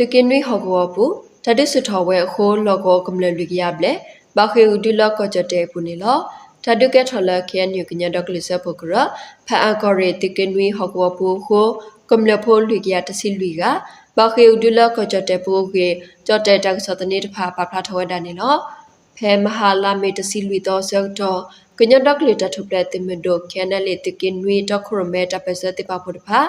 တကင်းနွေဟောကောပူတတိစထောဝဲခိုးလောကောကမလလူကရပလေဘာခေဥဒူလောကကြတဲ့ပူနေလောတတုကဲထော်လခဲညုကညဒေါကလစပုကရဖာအကောရေတကင်းနွေဟောကောပူခိုးကမလဖိုလူကရတစီလူကဘာခေဥဒူလောကကြတဲ့ပူကေကြတဲ့တက်စတနေတဖာပါဖလာထဝဲတန်နေလောဖဲမဟာလာမေတစီလူတော်ဆောက်တော့ကညဒေါကလတထုပလက်တင်မဒိုခဲနလေတကင်းနွေတခရမဲတပစတိပါဖို့တဖာ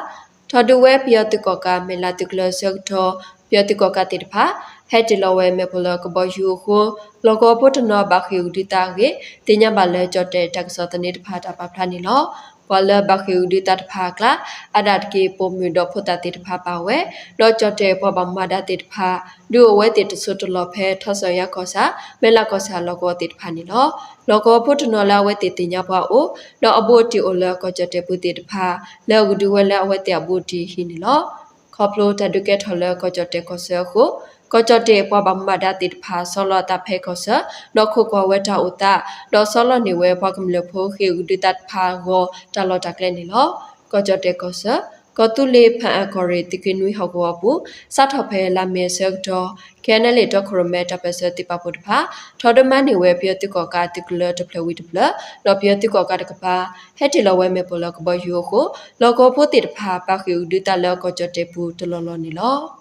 ထော်ဒဝဲပြတကောကမေလာတကလဆောက်တော့ ပြတိကောကတိတဖာဟက်တလဝဲမေပလကဘယူခိုလောကပုတနဘခိဥဒီတာကေတင်ညာဘလဲကြော့တဲ့တက်စောတနေတဖာတာပဖလာနေလောဝလဘခိဥဒီတာတဖာကလာအဒတ်ကေပုံမြဒဖတာတိတဖာပါဝဲတော့ကြော့တဲ့ပပမဒတိတဖာဒူဝဲတိတဆုတလောဖဲထဆရကောစာမဲလကောစာလောကောတိတဖာနေလောလောကပုတနလာဝဲတိတင်ညာဘအိုတော့အဘိုတီအိုလကောကြော့တဲ့ပုတိတဖာလောကဒူဝဲလအဝဲတဲ့ဘူတီဟိနေလော ခေါပလိုတဒုကက်ထော်လကောကြတဲ့ကောဆာခုကောကြတဲ့ပွားဘာမဒတိတဖာဆောလတာဖဲကောဆာတော့ခုကဝဲတာဥတာတော့ဆောလနေဝဲပွားကမလဖိုခေဥဒတဖာရောတလတာကလဲနေလောကောကြတဲ့ကောဆာ ကတုလေဖန်အခေါ်ရတိကနွေဟောက်ကောပူစထဖဲလာမေဆက်တော့ခဲနလေတော့ခရမဲတပစတိပပုတဖာထော်ဒမန်နေဝဲပြတိကောကတိကလတပလဝီတပလလောပြတိကောကတကပါဟက်တီလဝဲမေပလကဘယိုကိုလောကောပိုတိတဖာပခယူဒတလကောချတေပူတလလနီလော